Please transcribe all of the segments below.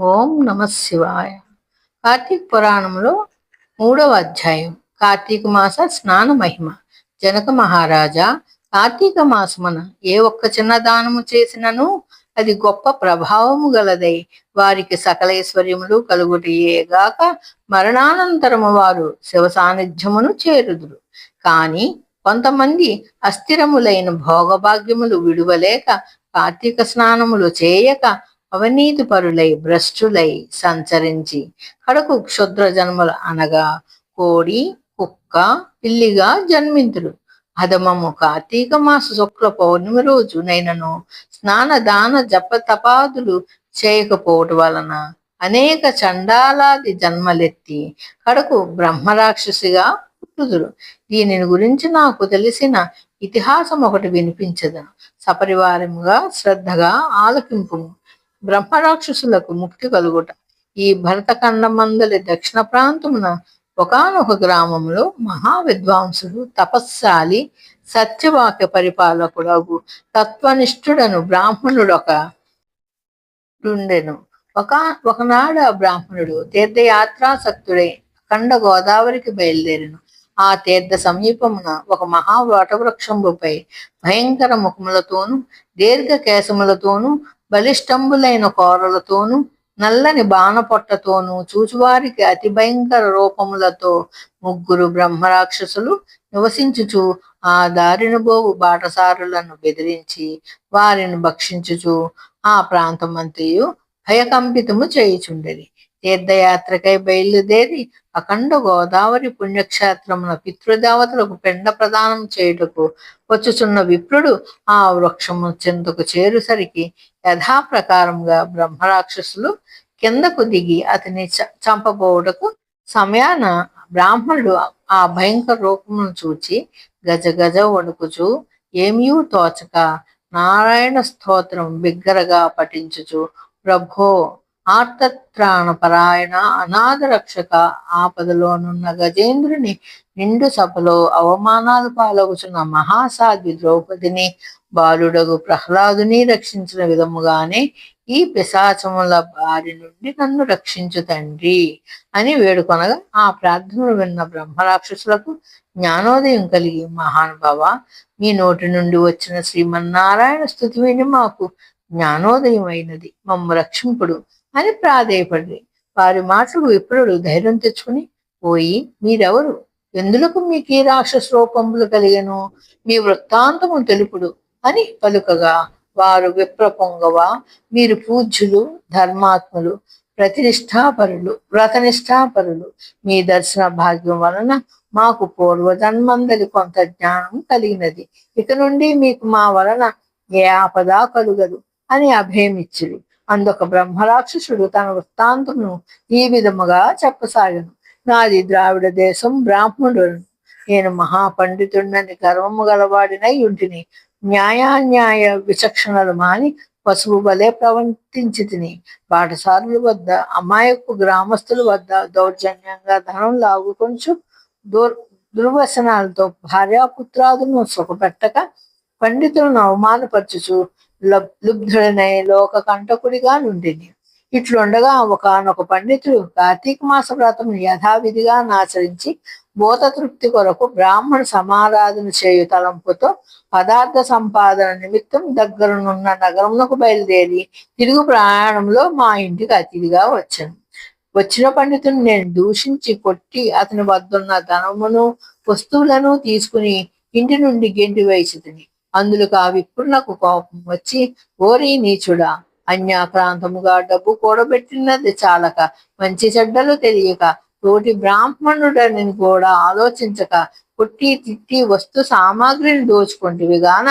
ఓం నమ శివాయ. కార్తీక పురాణంలో మూడవ అధ్యాయం. కార్తీక మాస స్నాన మహిమ. జనక మహారాజా కార్తీక మాసమున ఏ ఒక్క చిన్న దానము చేసినను అది గొప్ప ప్రభావము గలదై వారికి సకలైశ్వర్యములు కలుగుటయేగాక మరణానంతరము వారు శివ సాన్నిధ్యమును చేరుదురు. కానీ కొంతమంది అస్థిరములైన భోగభాగ్యములు విడువలేక కార్తీక స్నానములు చేయక అవినీతి పరులై భ్రష్టులై సంచరించి కడకు క్షుద్ర జన్మలు అనగా కోడి కుక్క పిల్లిగా జన్మింతుడు అధమము కార్తీక మాస శుక్ల పౌర్ణమి రోజు నైనను స్నాన దాన జప తపాదులు చేయకపోవటం వలన అనేక చండాలాది జన్మలెత్తి కడకు బ్రహ్మరాక్షసిగా పుట్టుదురు. దీనిని గురించి నాకు తెలిసిన ఇతిహాసం ఒకటి వినిపించదు సపరివారముగా శ్రద్ధగా ఆలకింపు బ్రహ్మరాక్షసులకు ముక్తి కలుగుట. ఈ భరతఖండమందలి దక్షిణ ప్రాంతమున ఒకనొక గ్రామంలో మహా విద్వాంసుడు సత్యవాక్య పరిపాలకుడు తత్వనిష్ఠుడను బ్రాహ్మణుడొక ఉండెను ఒక ఒకనాడు ఆ బ్రాహ్మణుడు తీర్థయాత్రాసక్తుడై అఖండ గోదావరికి బయలుదేరిను. ఆ తీర్థ సమీపమున ఒక మహావటవృక్షంపై భయంకర ముఖములతోనూ దీర్ఘ కేశములతోనూ బలిష్టంబులైన కోరలతోనూ నల్లని బాణపొట్టతోనూ చూచువారికి అతి భయంకర రూపములతో ముగ్గురు బ్రహ్మరాక్షసులు నివసించుచు ఆ దారిన బోవు బాటసారులను బెదిరించి వారిని భక్షించుచు ఆ ప్రాంతమంతయు భయకంపితము చేయుచుండెది తీర్థయాత్రకై బయలుదేరి అఖండ గోదావరి పుణ్యక్షేత్రమున పితృదేవతలకు పిండ ప్రదానం చేయుటకు వచ్చుచున్న విప్రుడు ఆ వృక్షము చెందుకు చేరుసరికి యథాప్రకారంగా బ్రహ్మరాక్షసులు కిందకు దిగి అతని చంపబోవుటకు సమయాన బ్రాహ్మణుడు ఆ భయంకర రూపమును చూచి గజ గజ వణుకుచు ఏమీ తోచక నారాయణ స్తోత్రం బిగ్గరగా పఠించుచు ప్రభో ఆర్తత్రాణపరాయణ అనాథరక్షక అనాథ రక్షక ఆపదలోనున్న గజేంద్రుని నిండు సభలో అవమానాలు పాలగుచున్న మహాసాధ్వి ద్రౌపదిని బాలుడగు ప్రహ్లాదుని రక్షించిన విధముగానే ఈ పిశాచముల బారి నుండి నన్ను రక్షించు తండ్రి అని వేడుకొనగా ఆ ప్రార్థనలు విన్న బ్రహ్మరాక్షసులకు జ్ఞానోదయం కలిగి మహానుభావ మీ నోటి నుండి వచ్చిన శ్రీమన్నారాయణ స్థుతి విని మాకు జ్ఞానోదయం అయినది మమ్మ రక్షింపుడు. అని ప్రాధేయపడి వారి మాటలు విప్రుడు ధైర్యం తెచ్చుకుని పోయి మీరెవరు? ఎందులకు మీకు ఈ రాక్షస రూపములు కలిగను? మీ వృత్తాంతము తెలుపుడు అని పలుకగా వారు విప్ర పొంగవ మీరు పూజ్యులు ధర్మాత్ములు ప్రతినిష్టాపరులు వ్రతనిష్టాపరులు మీ దర్శన భాగ్యం వలన మాకు పూర్వజన్మందరి కొంత జ్ఞానం కలిగినది. ఇక నుండి మీకు మా వలన ఏ ఆపద కలుగదు అని అభయమిచ్చిరి. అందుక బ్రహ్మరాక్షసుడు తన వృత్తాంతమును ఈ విధముగా చెప్పసాగను. నాది ద్రావిడ దేశం బ్రాహ్మణుడు. నేను మహాపండితుడినని గర్వము గలవాడినై ఉంటిని. న్యాయాన్యాయ విచక్షణలు మాని పశువు వలె ప్రవర్తించి తిని పాఠశాలల వద్ద అమాయకు గ్రామస్తుల వద్ద దౌర్జన్యంగా ధనం లాగుకొంచు దూర్ దుర్వసనాలతో భార్యాపుత్రాదులను సుఖపెట్టక పండితులను అవమానపరచుచు లుబ్ధుడనై లోక కంటకుడిగా నుండిని. ఇట్లుండగా ఒకనొక పండితుడు కార్తీక మాస వ్రతం యథావిధిగా నాచరించి భూత తృప్తి కొరకు బ్రాహ్మణ సమారాధన చేయు తలంపుతో పదార్థ సంపాదన నిమిత్తం దగ్గరనున్న నగరమునకు బయలుదేరి తిరుగు ప్రయాణంలో మా ఇంటికి అతిథిగా వచ్చాను. వచ్చిన పండితుని నేను దూషించి కొట్టి అతని వద్దున్న ధనమును వస్తువులను తీసుకుని ఇంటి నుండి గెంటి వేసితిని అందులో ఆ విప్రునకు కోపం వచ్చి ఓరి నీచుడా అన్యాక్రాంతముగా డబ్బు కూడబెట్టినది చాలక మంచి చెడ్డలు తెలియక తోటి బ్రాహ్మణుడని కూడా ఆలోచించక కొట్టి తిట్టి వస్తు సామాగ్రిని దోచుకుంటివి గాన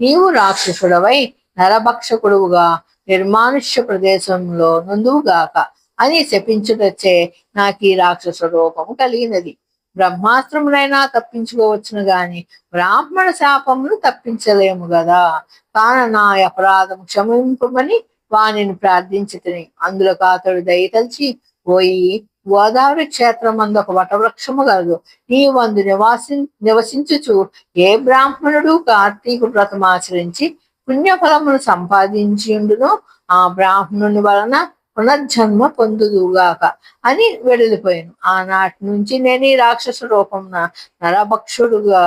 నీవు రాక్షసుడవై నరభక్షకుడుగా నిర్మానుష్య ప్రదేశంలో నుందువుగాక అని శపించుటచ్చే నాకు ఈ రాక్షస రూపము కలిగినది. బ్రహ్మాస్త్రములైనా తప్పించుకోవచ్చును గాని బ్రాహ్మణ శాపమును తప్పించలేము గదా. కాన నా అపరాధం క్షమింపమని వానిని ప్రార్థించితిని. అందులో అతడు దయతలిచి పోయి గోదావరి క్షేత్రం అందు ఒక వటవృక్షము కలదు. నీ వందు నివాసి నివసించుచు. ఏ బ్రాహ్మణుడు కార్తీక వ్రతం ఆచరించి పుణ్యఫలమును సంపాదించి ఉండును ఆ బ్రాహ్మణుని వలన పునర్జన్మ పొందుదుగాక అని వెళ్ళిపోయాను ఆనాటి నుంచి నేను ఈ రాక్షస రూపం నరభక్షుడుగా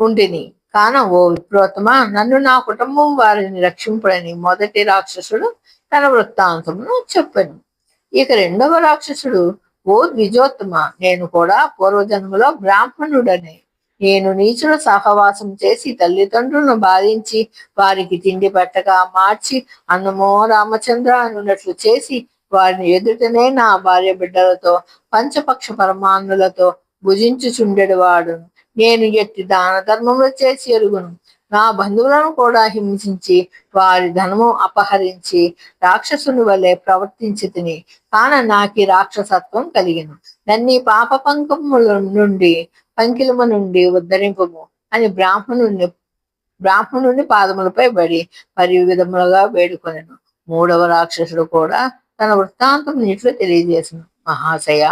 ఉండిని కాన ఓ విప్రోత్తమ నన్ను నా కుటుంబం వారిని రక్షింపుడని మొదటి రాక్షసుడు తన వృత్తాంతమును చెప్పాను. ఇక రెండవ రాక్షసుడు ఓ ద్విజోత్తమ నేను కూడా పూర్వజన్మలో బ్రాహ్మణుడని. నేను నీచుల సహవాసం చేసి తల్లిదండ్రులను బాధించి వారికి తిండి పెట్టగా మార్చి అన్నమో రామచంద్ర అనున్నట్లు చేసి వారిని ఎదుటనే నా భార్య బిడ్డలతో పంచపక్ష పరమాన్నులతో భుజించుచుండెడు నేను ఎట్టి దాన ధర్మములు చేసి ఎరుగును. నా బంధువులను కూడా హింసించి వారి ధనము అపహరించి రాక్షసుని వలె ప్రవర్తించి తిని కాన నాకి రాక్షసత్వం కలిగిన. నన్ని పాప పంకముల నుండి పంకిలమ నుండి ఉద్ధరింపము అని బ్రాహ్మణుని బ్రాహ్మణుని పాదములపై పడి పరి విధములుగా వేడుకొనెను. మూడవ రాక్షసుడు కూడా తన వృత్తాంతం నీటిలో తెలియజేసిన. మహాశయ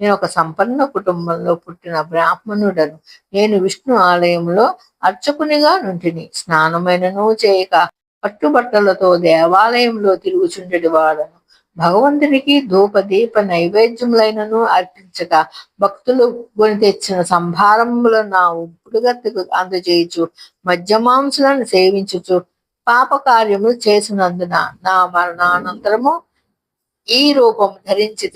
నేను ఒక సంపన్న కుటుంబంలో పుట్టిన బ్రాహ్మణుడను. నేను విష్ణు ఆలయంలో అర్చకునిగా నుంటిని. స్నానమైనను చేయక పట్టుబట్టలతో దేవాలయంలో తిరుగుచుండేటి వాడను. భగవంతునికి ధూప దీప నైవేద్యములైనను అర్పించక భక్తులు కొని తెచ్చిన సంభారములు నా ఉప్పుడుగత్తకు అందజేయచు. మధ్యమాంసులను సేవించుచు పాప కార్యములు చేసినందున నా మరణానంతరము ఈ రూపం ధరించి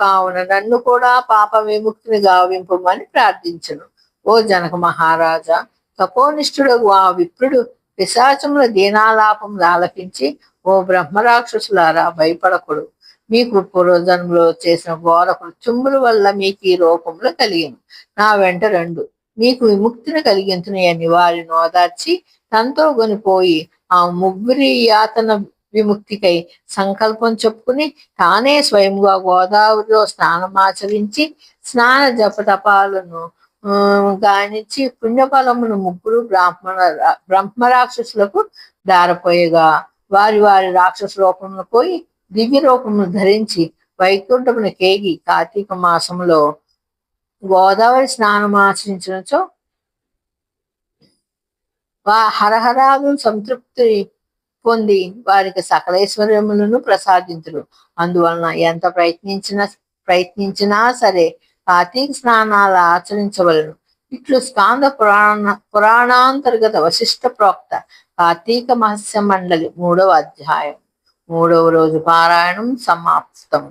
కావున నన్ను కూడా పాప విముక్తిని గావింపమని ప్రార్థించను. ఓ జనక మహారాజా తపోనిష్ఠుడు ఆ విప్రుడు పిశాచముల దీనాలాపములు ఆలపించి ఓ బ్రహ్మరాక్షసులారా భయపడకుడు. మీకు పూర్వజన్మలో చేసిన ఘోర కృత్యుముల వల్ల మీకు ఈ రూపంలో కలిగిన. నా వెంట రెండు. మీకు విముక్తిని కలిగించిన అని వారిని ఓదార్చి తనతో కొనిపోయి ఆ ముగ్గురి యాతన విముక్తికై సంకల్పం చెప్పుకుని తానే స్వయంగా గోదావరిలో స్నానమాచరించి స్నాన జపతపాలను గానించి పుణ్యఫలమును ముగ్గురు బ్రాహ్మణ రాక్షసులకు దారపోయగా. వారి వారి రాక్షస రూపమును పోయి దివ్య రూపమును ధరించి వైకుంఠమును కేగి కార్తీక మాసంలో గోదావరి స్నానం ఆచరించినచో వా హరహరాలు సంతృప్తి పొంది వారికి సకలేశ్వర్యములను ప్రసాదించరు అందువలన ఎంత ప్రయత్నించినా ప్రయత్నించినా సరే కార్తీక స్నానాలు ఆచరించవలను. ఇట్లు స్కాంద పురాణ పురాణాంతర్గత వశిష్ట ప్రోక్త కార్తీక మహస్య మండలి మూడవ అధ్యాయం. మూడవ రోజు పారాయణం సమాప్తం